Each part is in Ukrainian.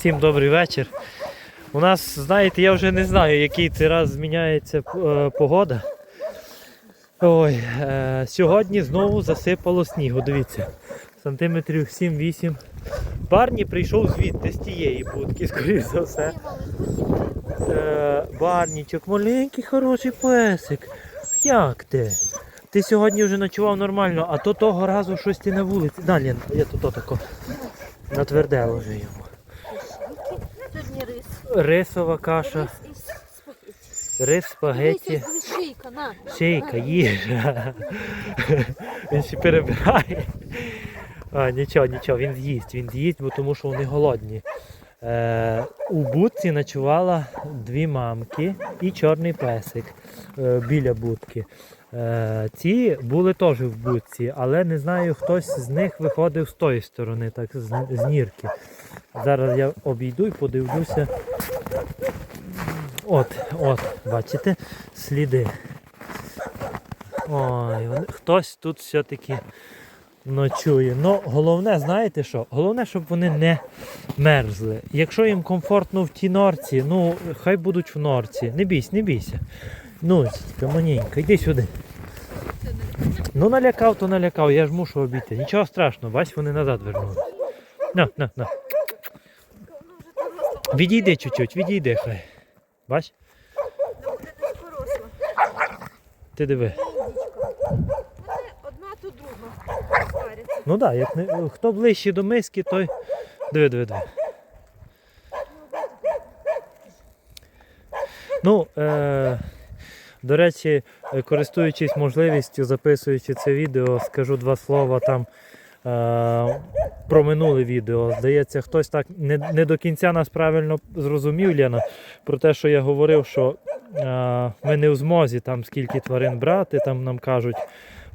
Всім добрий вечір. У нас, знаєте, я вже не знаю, який це раз зміняється е, погода. Ой, е, сьогодні знову засипало снігу, дивіться. Сантиметрів 7-8. Барні прийшов звідти з тієї будки, скоріш за все. Е, Барнічок, маленький хороший песик. Як ти? Ти сьогодні вже ночував нормально, а то того разу щось ти на вулиці. Далі, я тут отако натвердело вже йому. Рисова каша, Рис спагетті. шийка, на. шийка, їжа. Він ще перебирає. А, нічого, нічого, він з'їсть, він з'їсть, бо тому що вони голодні. Е, у будці ночувала дві мамки і чорний песик е, біля будки. Е, ці були теж в будці, але не знаю, хтось з них виходив з тої сторони, так з, нірки. Зараз я обійду і подивлюся. От, от, бачите, сліди. Ой, хтось тут все-таки ночує. Ну, головне, знаєте що? Головне, щоб вони не мерзли. Якщо їм комфортно в тій норці, ну хай будуть в норці. Не бійся, не бійся. Ну, маненька, йди сюди. Ну налякав, то налякав, я ж мушу обійти. Нічого страшного, бач, вони назад вернули. На, на, на. Відійди чуть-чуть, відійди хай. Бач? Ти диви. Ну так, як не, хто ближче до миски, той. Диви, диви, диви. Ну, е, до речі, е, користуючись можливістю, записуючи це відео, скажу два слова там е, про минуле відео. Здається, хтось так не, не до кінця нас правильно зрозумів, Лена, про те, що я говорив, що е, ми не в змозі там скільки тварин брати, там нам кажуть,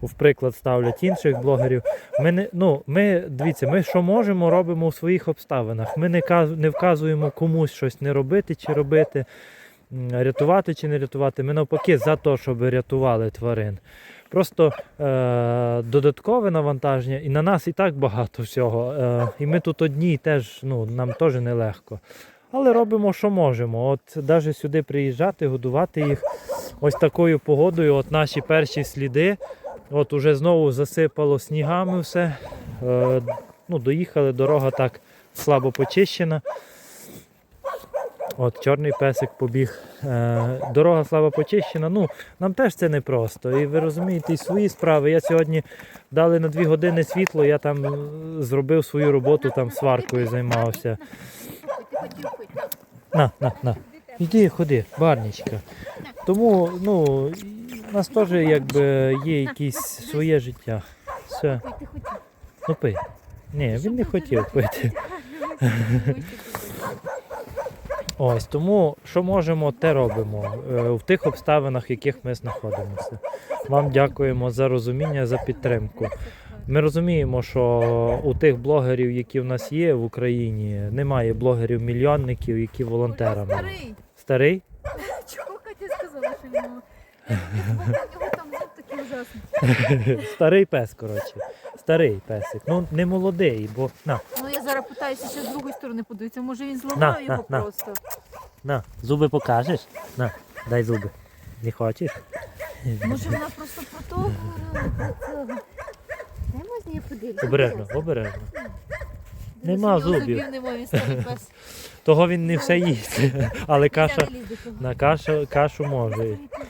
в приклад ставлять інших блогерів. Ми не ну, ми дивіться, ми що можемо, робимо у своїх обставинах. Ми не не вказуємо комусь щось не робити чи робити, рятувати чи не рятувати. Ми навпаки за те, щоб рятували тварин. Просто е, додаткове навантаження, і на нас і так багато всього. Е, і ми тут одні теж, ну, нам теж нелегко. Але робимо, що можемо. От навіть сюди приїжджати, годувати їх ось такою погодою. От наші перші сліди. От уже знову засипало снігами все. Е, ну, доїхали, дорога так слабо почищена. От чорний песик побіг. Е, дорога слабо почищена. Ну, нам теж це непросто. І ви розумієте, і свої справи. Я сьогодні дали на дві години світло, я там зробив свою роботу, там сваркою займався. На, на, на. Іди, ходи, барнічка. Тому, ну, у нас теж якби є якесь своє життя. Все, ну пий. Ні, він не хотів пити. Ось тому, що можемо, те робимо е, в тих обставинах, в яких ми знаходимося. Вам дякуємо за розуміння, за підтримку. Ми розуміємо, що у тих блогерів, які в нас є в Україні, немає блогерів-мільйонників, які волонтерами. Старий. Старий? Чого Катя сказала, що він мав? Там зуб такий ужасний. Старий пес, коротше. Старий песик. Ну не молодий, бо на, Ну я зараз питаюся, ще з другої сторони подивитися. Може він зламав на, його на. просто. на, зуби покажеш? На, дай зуби. Не хочеш? Може вона просто про того говорила, про цього. Дай можна я подивлюся? Обережно, обережно. Дивись, Нема у нього зубів. Немає, він старий пес. Того він не все їсть. Але каша, не лізь до того. на кашу, кашу може. Старий пес.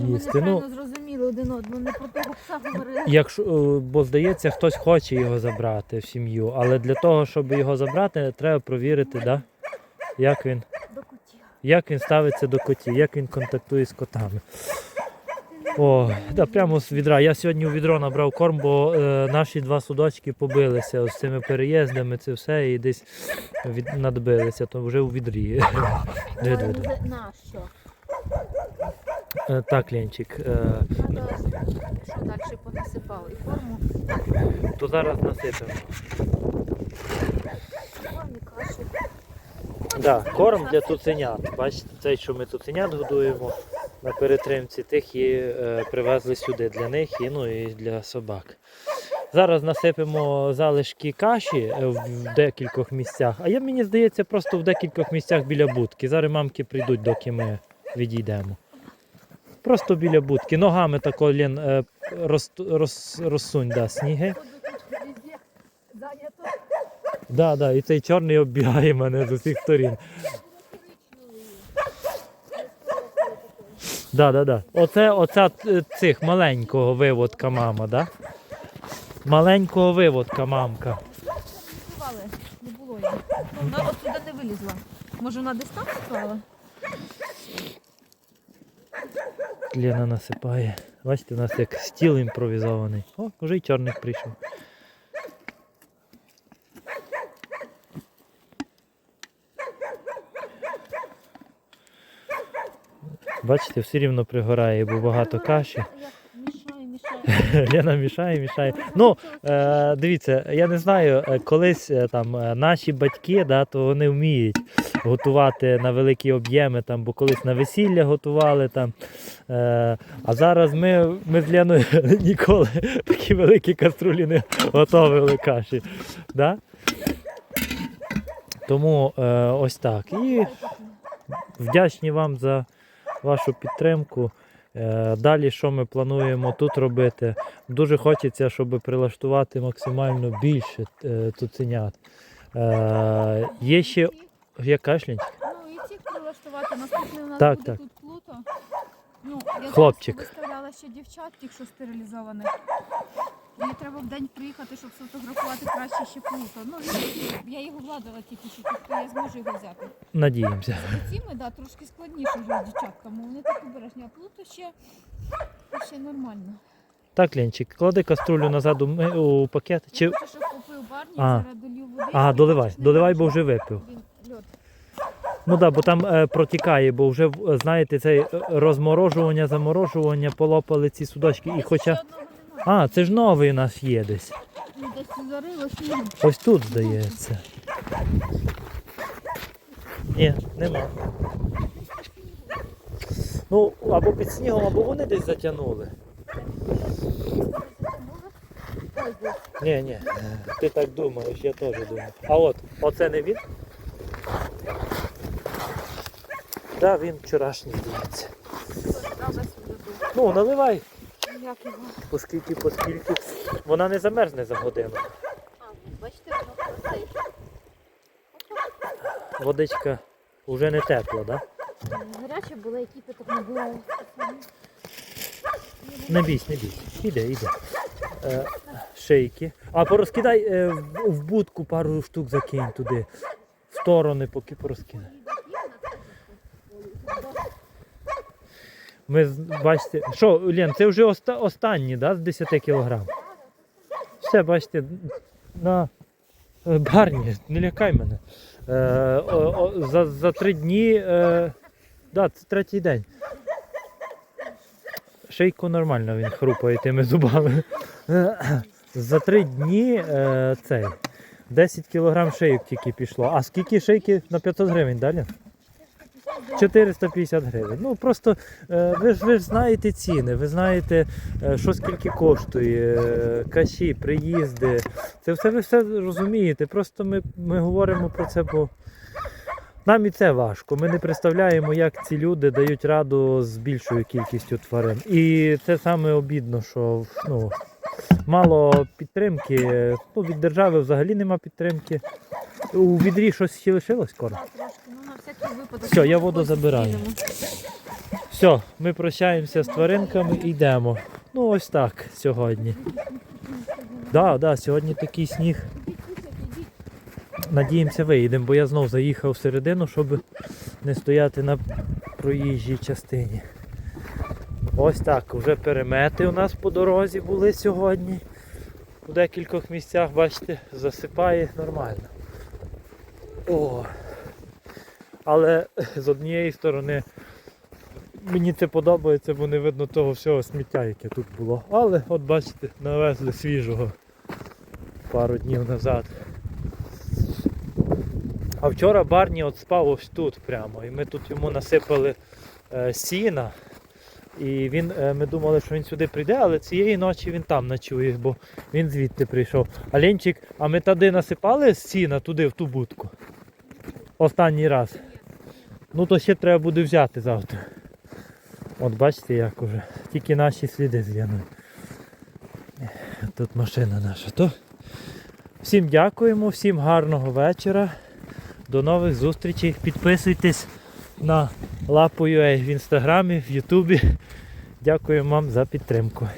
Ми їсти. Ну, зрозуміли один одного, не про того пса говорили. Якщо, е, бо здається, хтось хоче його забрати в сім'ю, але для того, щоб його забрати, треба провірити, да? як, він, До куті. як він ставиться до котів, як він контактує з котами. О, да, прямо з відра. Я сьогодні у відро набрав корм, бо е, наші два судочки побилися з цими переїздами, це все, і десь від, надбилися, то вже у відрі. Диви, диви, диви. Нащо? Так, Ленчик, е, що далі понасипали? І форму, то зараз насипемо. Да, корм для цуценят. Бачите, цей, що ми цуценят годуємо на перетримці, тих і е, привезли сюди для них і, ну, і для собак. Зараз насипемо залишки каші е, в в декількох місцях, а я мені здається, просто в декількох місцях біля будки. Зараз мамки прийдуть, доки ми відійдемо. Просто біля будки. Ногами тако Лен, е, роз, роз, розсунь да, сніги. Да, да, і цей чорний оббігає мене з усіх сторін. Да, да, да. Оце, оця е, цих маленького виводка мама, да? Маленького виводка мамка. Не було її. Вона оттуда не вилізла. Може вона десь там склала? Лена насипає. Бачите, у нас як стіл імпровізований. О, вже й чорник прийшов. Бачите, все рівно пригорає, бо багато каші. Лена мішає, мішає. Ну, е, дивіться, я не знаю, е, колись е, там наші батьки, да, то вони вміють готувати на великі об'єми, там, бо колись на весілля готували там. Е, а зараз ми, ми з Леною ніколи такі великі каструлі не готували каші. Да? Тому е, ось так. І вдячні вам за вашу підтримку. Е, Далі, що ми плануємо тут робити? Дуже хочеться, щоб прилаштувати максимально більше е, цуценят. Е, Є ще. Я кашлянь? Ну і ці прилаштувати. Наступний у нас Так, буде так. тут плуто. Ну, я Хлопчик. зараз виставляла ще дівчат, тих, що стерилізованих. Мені треба в день приїхати, щоб сфотографувати краще ще плуто. Ну, він- я його владила тільки, що тобто я зможу його взяти. Надіємося. Ці ми, да, трошки складніше вже з дівчатками. Вони так обережні, а плуто ще, ще нормально. Так, Ленчик, клади каструлю назад у, ми- у пакет. Я Чи... хочу, щоб купив барні, А. зараз долью води. А, доливай, доливай, бо вже випив. Він. Ну так, бо там е, протікає, бо вже, е, знаєте, цей е, розморожування, заморожування, полопали ці судочки. І хоча. А, це ж новий у нас є десь. Ну. Ось тут, здається. Ні, нема. Ну, або під снігом, або вони десь затягнули. Ні, ні, ти так думаєш, я теж думаю. А от, оце не він? Так, да, він вчорашній, здається. Ну, наливай, оскільки, поскільки. Вона не замерзне за годину. Бачите, воно цей. Водичка вже не тепла, так? Да? Гаряче було, які так не було. Не бійся, не бійся. Іде, іде. Е, шейки. А порозкидай е, в, в будку пару штук закинь туди. В сторони, поки порозкидай. Ми бачите. Що, Лен, це вже оста, останні, да, з 10 кілограм? Все, бачите, на е, барні, не лякай мене. Е, о, о, за, за три дні. Е, да, це третій день. Шейку нормально він хрупає тими зубами. За три дні е, цей 10 кілограм шейок тільки пішло. А скільки шейки на 500 гривень далі? 450 гривень. Ну просто е, ви ж ви ж знаєте ціни, ви знаєте, е, що скільки коштує, е, каші, приїзди. Це все ви все розумієте. Просто ми, ми говоримо про це, бо нам і це важко. Ми не представляємо, як ці люди дають раду з більшою кількістю тварин. І це саме обідно, що ну, мало підтримки. Ну, від держави взагалі нема підтримки. У відрі щось ще лишилось скоро. Випадок. Все, я воду забираю. Все, ми прощаємося з тваринками і йдемо. Ну ось так сьогодні. Да, да, сьогодні такий сніг. Надіємося, виїдемо, бо я знов заїхав всередину, щоб не стояти на проїжджій частині. Ось так, вже перемети у нас по дорозі були сьогодні. У декількох місцях, бачите, засипає нормально. О. Але з однієї сторони мені це подобається, бо не видно того всього сміття, яке тут було. Але от бачите, навезли свіжого пару днів назад. А вчора Барні от спав ось тут прямо. І ми тут йому насипали е, сіна. І він, е, ми думали, що він сюди прийде, але цієї ночі він там ночує, бо він звідти прийшов. А а ми туди насипали сіна туди, в ту будку. Останній раз. Ну то ще треба буде взяти завтра. От бачите, як уже. Тільки наші сліди з'янули. Тут машина наша. То всім дякуємо, всім гарного вечора. До нових зустрічей. Підписуйтесь на Лапу.ua в інстаграмі, в Ютубі. Дякую вам за підтримку.